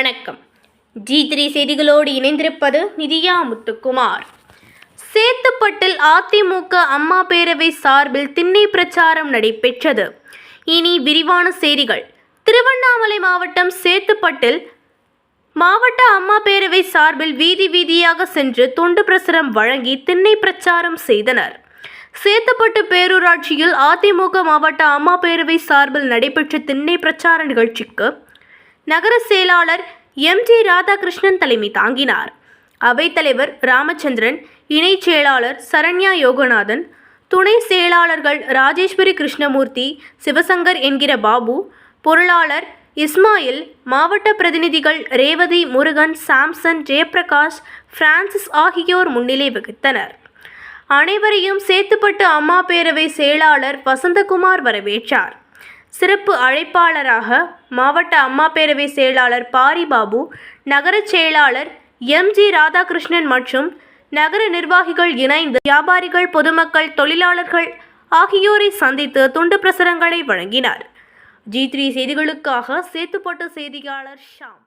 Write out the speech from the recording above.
வணக்கம். G three செய்திகளோடு இணைந்திருப்பது நிதியா முத்துக்குமார். சேத்துப்பட்டில் அதிமுக அம்மா பேரவை சார்பில் திண்ணை பிரச்சாரம் நடைபெற்றது. இனி விரிவான செய்திகள். திருவண்ணாமலை மாவட்டம் சேத்துப்பட்டில் மாவட்ட அம்மா பேரவை சார்பில் வீதி வீதியாக சென்று துண்டு பிரசுரம் வழங்கி திண்ணை பிரச்சாரம் செய்தனர். சேத்துப்பட்டு பேரூராட்சியில் அதிமுக மாவட்ட அம்மா பேரவை சார்பில் நடைபெற்ற திண்ணை பிரச்சார நிகழ்ச்சிக்கு நகர செயலாளர் எம் ஜி ராதாகிருஷ்ணன் தலைமை தாங்கினார். அவைத்தலைவர் ராமச்சந்திரன் இணைச் செயலாளர் சரண்யா யோகநாதன் துணை செயலாளர்கள் ராஜேஸ்வரி கிருஷ்ணமூர்த்தி சிவசங்கர் என்கிற பாபு பொருளாளர் இஸ்மாயில் மாவட்ட பிரதிநிதிகள் ரேவதி முருகன் சாம்சன் ஜெயபிரகாஷ் பிரான்சிஸ் ஆகியோர் முன்னிலை வகித்தனர். அனைவரையும் சேத்துப்பட்டு அம்மா பேரவை செயலாளர் வசந்தகுமார் வரவேற்றார். சிறப்பு அழைப்பாளராக மாவட்ட அம்மா பேரவை செயலாளர் பாரிபாபு நகரச் செயலாளர் எம் ஜி ராதாகிருஷ்ணன் மற்றும் நகர நிர்வாகிகள் இணைந்து வியாபாரிகள் பொதுமக்கள் தொழிலாளர்கள் ஆகியோரை சந்தித்து துண்டு பிரசுரங்களை வழங்கினார். ஜி த்ரீ செய்திகளுக்காக சேத்துப்பட்டு செய்தியாளர் ஷாம்.